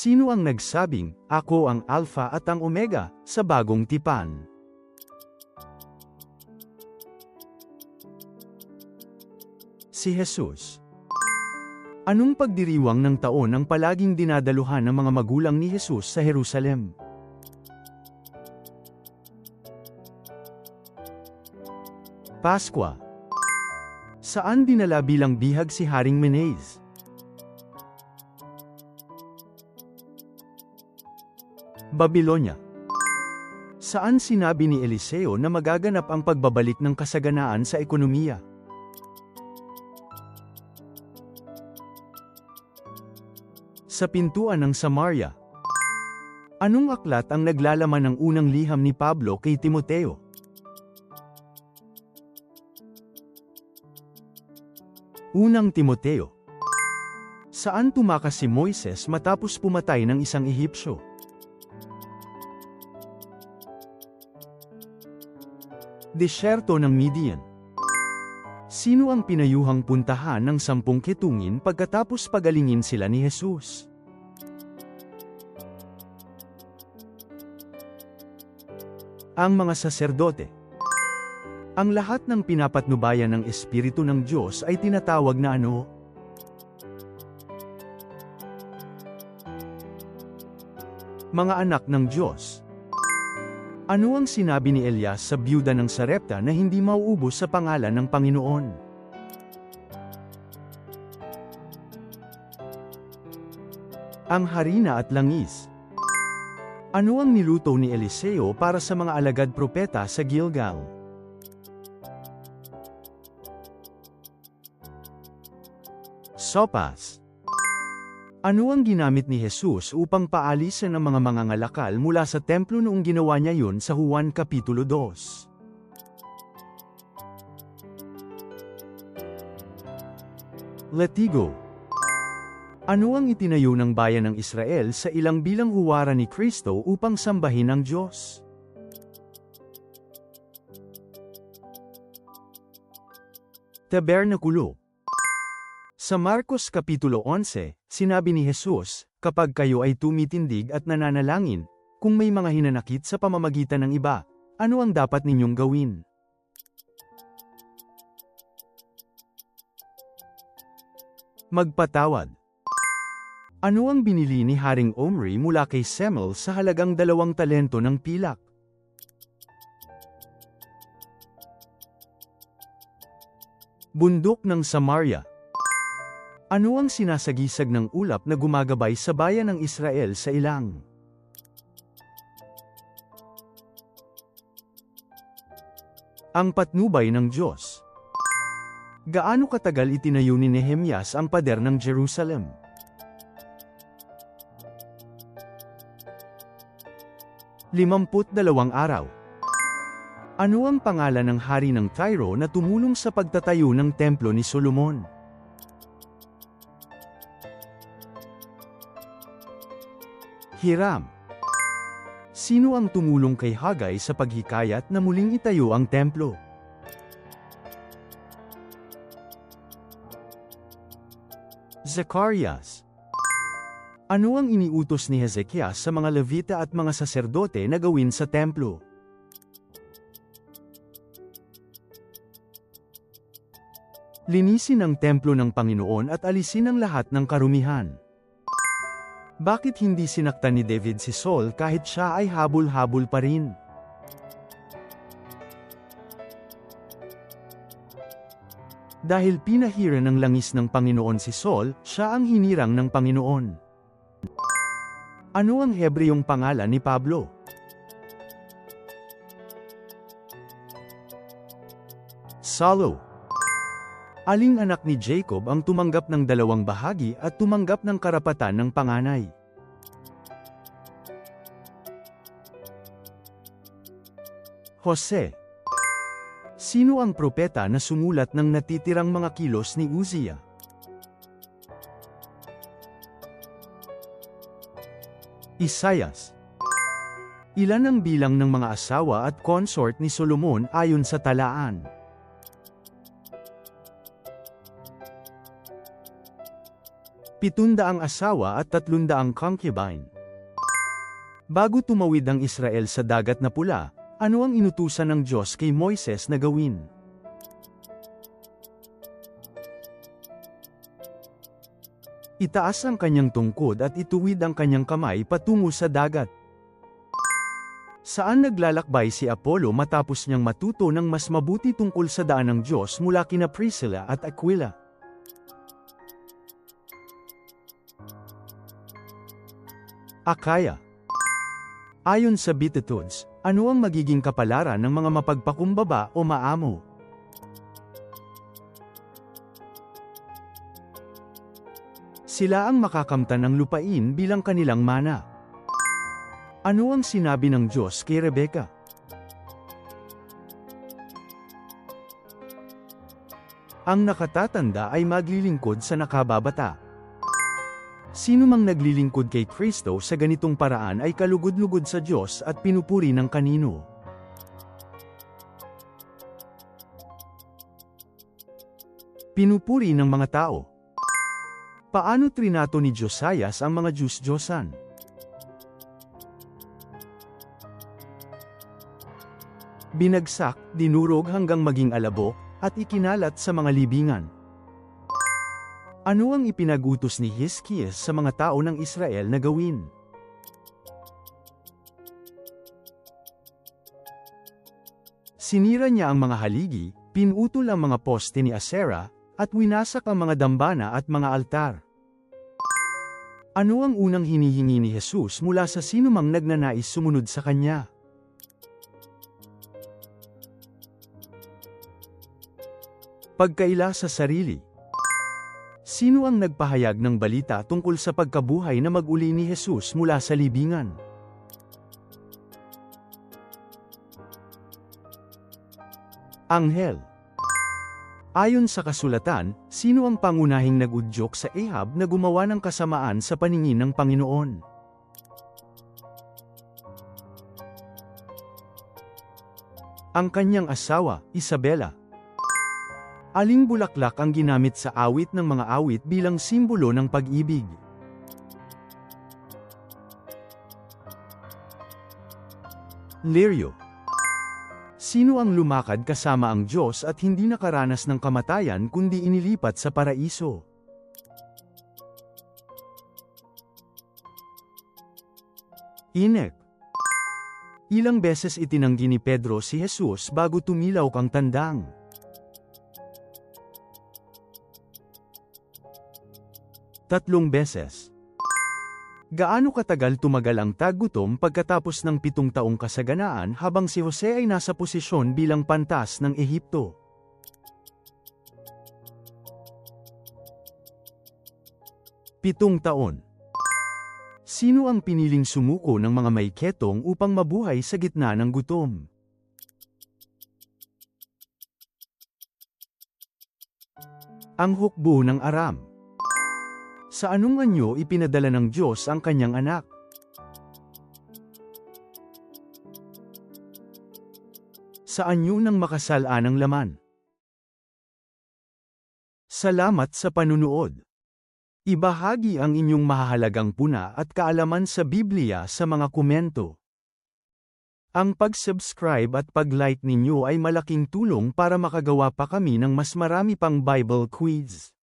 Sino ang nagsabing, ako ang Alpha at ang Omega, sa bagong tipan? Si Jesus. Anong pagdiriwang ng taon ang palaging dinadaluhan ng mga magulang ni Jesus sa Jerusalem? Paskwa. Saan dinala bilang bihag si Haring Menes? Babylonia. Saan sinabi ni Eliseo na magaganap ang pagbabalik ng kasaganaan sa ekonomiya? Sa pintuan ng Samaria. Anong aklat ang naglalaman ng unang liham ni Pablo kay Timoteo? Unang Timoteo. Saan tumakas si Moises matapos pumatay ng isang Ehipsyo? Disyerto ng Midian. Sino ang pinayuhang puntahan ng sampung ketungin pagkatapos pagalingin sila ni Jesus? Ang mga saserdote. Ang lahat ng pinapatnubayan ng Espiritu ng Diyos ay tinatawag na ano? Mga anak ng Diyos. Ano ang sinabi ni Elias sa byuda ng Sarepta na hindi mauubos sa pangalan ng Panginoon? Ang harina at langis. Ano ang niluto ni Eliseo para sa mga alagad propeta sa Gilgal? Sopas. Ano ang ginamit ni Jesus upang paalisan ang mga mangangalakal mula sa templo noong ginawa niya yun sa Juan Kapitulo 2? Latigo. Ano ang itinayo ng bayan ng Israel sa ilang bilang huwara ni Kristo upang sambahin ang Diyos? Tabernakulo. Sa Marcos Kapitulo 11, sinabi ni Jesus, kapag kayo ay tumitindig at nananalangin, kung may mga hinanakit sa pamamagitan ng iba, ano ang dapat ninyong gawin? Magpatawad. Ano ang binili ni Haring Omri mula kay Semel sa halagang dalawang talento ng pilak? Bundok ng Samaria ano ang sinasagisag ng ulap na gumagabay sa bayan ng Israel sa ilang? Ang patnubay ng Diyos. Gaano katagal itinayo ni Nehemias ang pader ng Jerusalem? Limamput dalawang araw. Ano ang pangalan ng hari ng Tyro na tumulong sa pagtatayo ng templo ni Solomon? Hiram. Sino ang tumulong kay Hagay sa paghikayat na muling itayo ang templo? Zacarias. Ano ang iniutos ni Hezekiah sa mga Levita at mga saserdote na gawin sa templo? Linisin ang templo ng Panginoon at alisin ang lahat ng karumihan. Bakit hindi sinaktan ni David si Saul kahit siya ay habol-habol pa rin? Dahil pinahira ng langis ng Panginoon si Saul, siya ang hinirang ng Panginoon. Ano ang Hebreyong pangalan ni Pablo? Salo. Aling anak ni Jacob ang tumanggap ng dalawang bahagi at tumanggap ng karapatan ng panganay. Jose Sino ang propeta na sumulat ng natitirang mga kilos ni Uzziah? Isayas Ilan ang bilang ng mga asawa at consort ni Solomon ayon sa talaan? Pitundaang asawa at tatlundaang concubine. Bago tumawid ang Israel sa dagat na pula, ano ang inutusan ng Diyos kay Moises na gawin? Itaas ang kanyang tungkod at ituwid ang kanyang kamay patungo sa dagat. Saan naglalakbay si Apollo matapos niyang matuto ng mas mabuti tungkol sa daan ng Diyos mula kina Priscilla at Aquila? Akaya Ayon sa Beatitudes, ano ang magiging kapalaran ng mga mapagpakumbaba o maamo? Sila ang makakamtan ng lupain bilang kanilang mana. Ano ang sinabi ng Diyos kay Rebecca? Ang nakatatanda ay maglilingkod sa nakababata. Sino mang naglilingkod kay Kristo sa ganitong paraan ay kalugod-lugod sa Diyos at pinupuri ng kanino. Pinupuri ng mga tao. Paano trinato ni Josias ang mga Diyos-Diyosan? Binagsak, dinurog hanggang maging alabo, at ikinalat sa mga libingan. Ano ang ipinagutos ni Hiskias sa mga tao ng Israel na gawin? Sinira niya ang mga haligi, pinutol ang mga poste ni Asera, at winasak ang mga dambana at mga altar. Ano ang unang hinihingi ni Jesus mula sa sinumang nagnanais sumunod sa kanya? Pagkaila sa sarili. Sino ang nagpahayag ng balita tungkol sa pagkabuhay na maguli ni Jesus mula sa libingan? Anghel. Ayon sa kasulatan, sino ang pangunahing nagudyok sa Ahab na gumawa ng kasamaan sa paningin ng Panginoon? Ang kanyang asawa, Isabela. Aling bulaklak ang ginamit sa awit ng mga awit bilang simbolo ng pag-ibig? Lirio. Sino ang lumakad kasama ang Diyos at hindi nakaranas ng kamatayan kundi inilipat sa paraiso? Inek. Ilang beses itinanggi ni Pedro si Jesus bago tumilaw kang tandang. Tatlong beses. Gaano katagal tumagal ang taggutom pagkatapos ng pitong taong kasaganaan habang si Jose ay nasa posisyon bilang pantas ng Ehipto? Pitong taon. Sino ang piniling sumuko ng mga may ketong upang mabuhay sa gitna ng gutom? Ang hukbo ng Aram. Sa anong anyo ipinadala ng Diyos ang kanyang anak? Sa anyo ng makasalanang laman. Salamat sa panunood. Ibahagi ang inyong mahahalagang puna at kaalaman sa Biblia sa mga komento. Ang pag-subscribe at pag-like ninyo ay malaking tulong para makagawa pa kami ng mas marami pang Bible quiz.